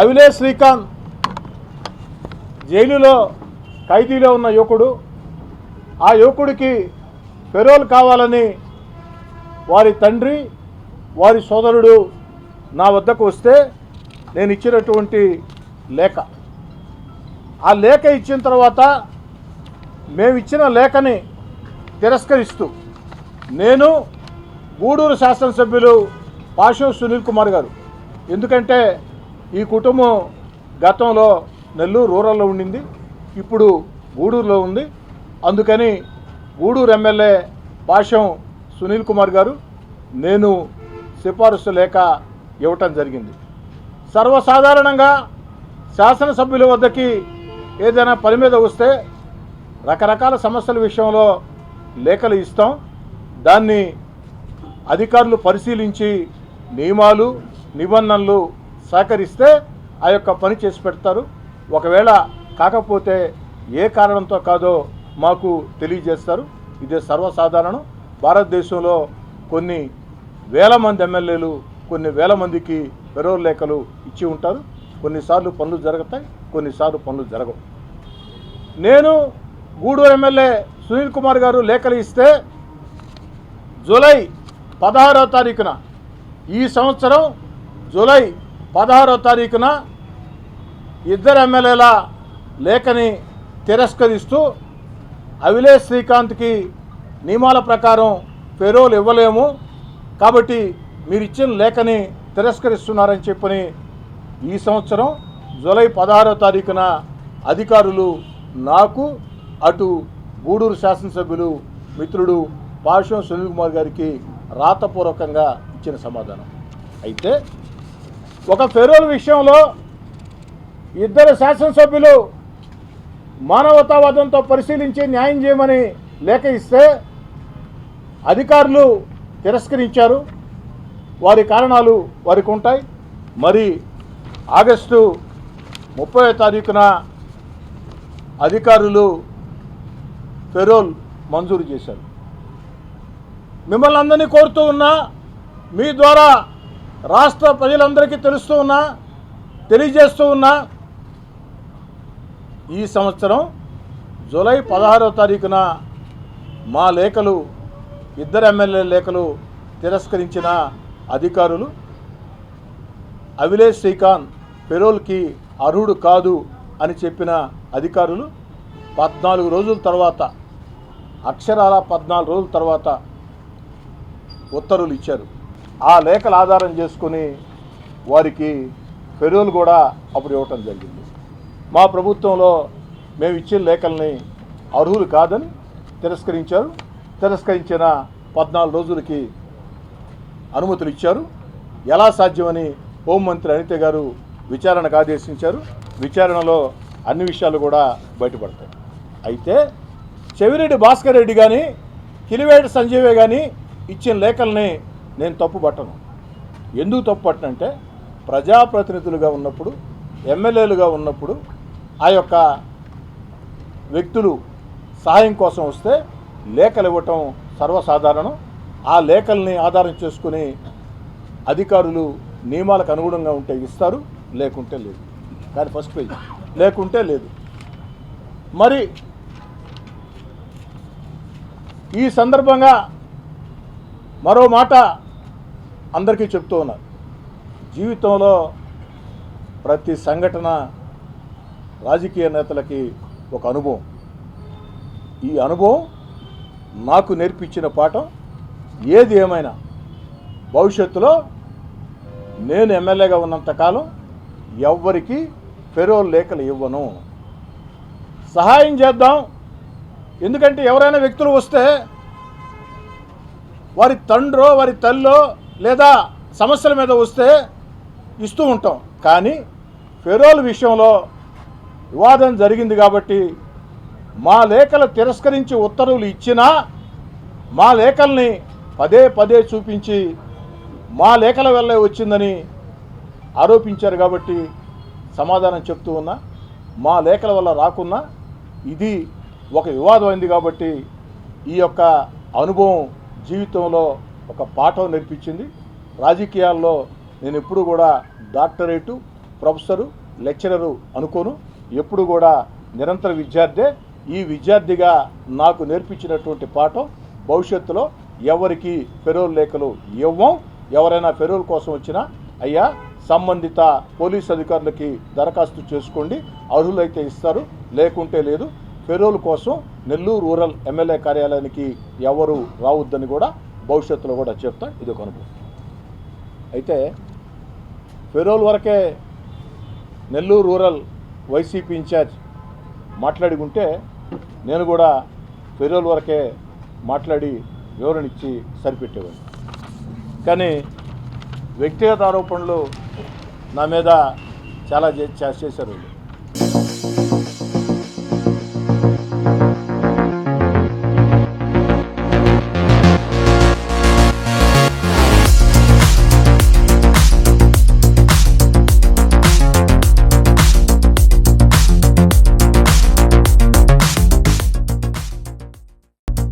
అవిలే శ్రీకాంత్ జైలులో ఖైదీలో ఉన్న యువకుడు. ఆ యువకుడికి పెరోల్ కావాలని వారి తండ్రి వారి సోదరుడు నా వద్దకు వస్తే నేను ఇచ్చినటువంటి లేఖ. ఆ లేఖ ఇచ్చిన తర్వాత మేము ఇచ్చిన లేఖని తిరస్కరిస్తూ నేను గూడూరు శాసనసభ్యులు పాషో సునీల్ కుమార్ గారు. ఎందుకంటే ఈ కుటుంబం గతంలో నెల్లూరు రూరల్లో ఉండింది ఇప్పుడు గూడూరులో ఉంది. అందుకని గూడూరు ఎమ్మెల్యే పాషం సునీల్ కుమార్ గారు నేను సిఫారసు లేఖ ఇవ్వటం జరిగింది. సర్వసాధారణంగా శాసనసభ్యుల వద్దకి ఏదైనా పని మీద వస్తే రకరకాల సమస్యల విషయంలో లేఖలు ఇస్తాం. దాన్ని అధికారులు పరిశీలించి నియమాలు నిబంధనలు సహకరిస్తే ఆ యొక్క పని చేసి పెడతారు. ఒకవేళ కాకపోతే ఏ కారణంతో కాదో మాకు తెలియజేస్తారు. ఇదే సర్వసాధారణం. భారతదేశంలో కొన్ని వేల మంది ఎమ్మెల్యేలు కొన్ని వేల మందికి పెరోల్ లేఖలు ఇచ్చి ఉంటారు. కొన్నిసార్లు పనులు జరుగుతాయి కొన్నిసార్లు పనులు జరగవు. నేను గూడూరు ఎమ్మెల్యే సునీల్ కుమార్ గారు లేఖలు ఇస్తే జూలై పదహారో తారీఖున ఈ సంవత్సరం జూలై పదహారో తారీఖున ఇద్దరు ఎమ్మెల్యేల లేఖని తిరస్కరిస్తూ అవిలేష్ శ్రీకాంత్కి నియమాల ప్రకారం పెరోలు ఇవ్వలేము. కాబట్టి మీరు ఇచ్చిన లేఖని తిరస్కరిస్తున్నారని చెప్పని ఈ సంవత్సరం జూలై పదహారో తారీఖున అధికారులు నాకు అటు గూడూరు శాసనసభ్యులు మిత్రుడు పాషం సునీల్ కుమార్ గారికి రాతపూర్వకంగా ఇచ్చిన సమాధానం. అయితే ఒక ఫెరోల్ విషయంలో ఇద్దరు శాసనసభ్యులు మానవతావాదంతో పరిశీలించి న్యాయం చేయమని లేఖ ఇస్తే అధికారులు తిరస్కరించారు. వారి కారణాలు వారికి ఉంటాయి. మరి ఆగస్టు ముప్పై తారీఖున అధికారులు పెరోల్ మంజూరు చేశారు. మిమ్మల్ని అందరినీ కోరుతూ ఉన్నా మీ ద్వారా రాష్ట్ర ప్రజలందరికీ తెలుస్తూ ఉన్నా తెలియజేస్తూ ఉన్నా ఈ సంవత్సరం జూలై పదహారో తారీఖున మా లేఖలు ఇద్దరు ఎమ్మెల్యే లేఖలు తిరస్కరించిన అధికారులు అవిలేష్ శ్రీకాంత్ పెరోల్కి అర్హుడు కాదు అని చెప్పిన అధికారులు పద్నాలుగు రోజుల తర్వాత అక్షరాల పద్నాలుగు రోజుల తర్వాత ఉత్తర్వులు ఇచ్చారు. ఆ లేఖల ఆధారం చేసుకుని వారికి పెరోల్ కూడా అప్పుడు ఇవ్వటం జరిగింది. మా ప్రభుత్వంలో మేము ఇచ్చిన లేఖల్ని అర్హులు కాదని తిరస్కరించారు. తిరస్కరించిన పద్నాలుగు రోజులకి అనుమతులు ఇచ్చారు. ఎలా సాధ్యమని హోంమంత్రి అనిత గారు విచారణకు ఆదేశించారు. విచారణలో అన్ని విషయాలు కూడా బయటపడతాయి. అయితే చెవిరెడ్డి భాస్కర్ రెడ్డి కానీ కిలివేటి సంజీవే కానీ ఇచ్చిన లేఖల్ని నేను తప్పు పట్టను. ఎందుకు తప్పు పట్టనంటే ప్రజాప్రతినిధులుగా ఉన్నప్పుడు ఎమ్మెల్యేలుగా ఉన్నప్పుడు ఆ యొక్క వ్యక్తులు సహాయం కోసం వస్తే లేఖలు ఇవ్వటం సర్వసాధారణం. ఆ లేఖల్ని ఆధారం చేసుకుని అధికారులు నియమాలకు అనుగుణంగా ఉంటే ఇస్తారు లేకుంటే లేదు. కానీ ఫస్ట్ పేజ్. లేకుంటే లేదు. మరి ఈ సందర్భంగా మరో మాట అందరికీ చెప్తూ ఉన్నారు జీవితంలో ప్రతి సంఘటన రాజకీయ నేతలకి ఒక అనుభవం. ఈ అనుభవం నాకు నేర్పించిన పాఠం ఏది ఏమైనా భవిష్యత్తులో నేను ఎమ్మెల్యేగా ఉన్నంతకాలం ఎవ్వరికి ఫెరోల్ లేఖలు ఇవ్వను. సహాయం చేద్దాం. ఎందుకంటే ఎవరైనా వ్యక్తులు వస్తే వారి తండ్రో వారి తల్లో లేదా సమస్యల మీద వస్తే ఇస్తూ ఉంటాం. కానీ ఫెరోల్ విషయంలో వివాదం జరిగింది కాబట్టి మా లేఖలు తిరస్కరించి ఉత్తర్వులు ఇచ్చినా మా లేఖల్ని పదే పదే చూపించి మా లేఖల వల్లే వచ్చిందని ఆరోపించారు కాబట్టి సమాధానం చెప్తూ ఉన్నా మా లేఖల వల్ల రాకున్నా ఇది ఒక వివాదం అయింది కాబట్టి ఈ యొక్క అనుభవం జీవితంలో ఒక పాఠం నేర్పించింది. రాజకీయాల్లో నేను ఎప్పుడు కూడా డాక్టరేటు ప్రొఫెసరు లెక్చరరు అనుకోను. ఎప్పుడు కూడా నిరంతర విద్యార్థే. ఈ విద్యార్థిగా నాకు నేర్పించినటువంటి పాఠం భవిష్యత్తులో ఎవరికి ఫెరోల్ లేఖలు ఇవ్వం ఎవరైనా ఫెరోల్ కోసం వచ్చినా అయ్యా సంబంధిత పోలీస్ అధికారులకి దరఖాస్తు చేసుకోండి. అర్హులైతే ఇస్తారు లేకుంటే లేదు. ఫెరోల్ కోసం నెల్లూరు రూరల్ ఎమ్మెల్యే కార్యాలయానికి ఎవరు రావద్దని కూడా భవిష్యత్తులో కూడా చెప్తా ఇది ఒక అనుభవం అయితే ఫెరోల్ వరకే నెల్లూరు రూరల్ వైసీపీ ఇన్ఛార్జ్ మాట్లాడి ఉంటే నేను కూడా ఫెరోల్ వరకే మాట్లాడి వివరణ ఇచ్చి సరిపెట్టేవాడిని కానీ వ్యక్తిగత ఆరోపణలు నా మీద చాలా చే- చే- చేశారు వీళ్ళు.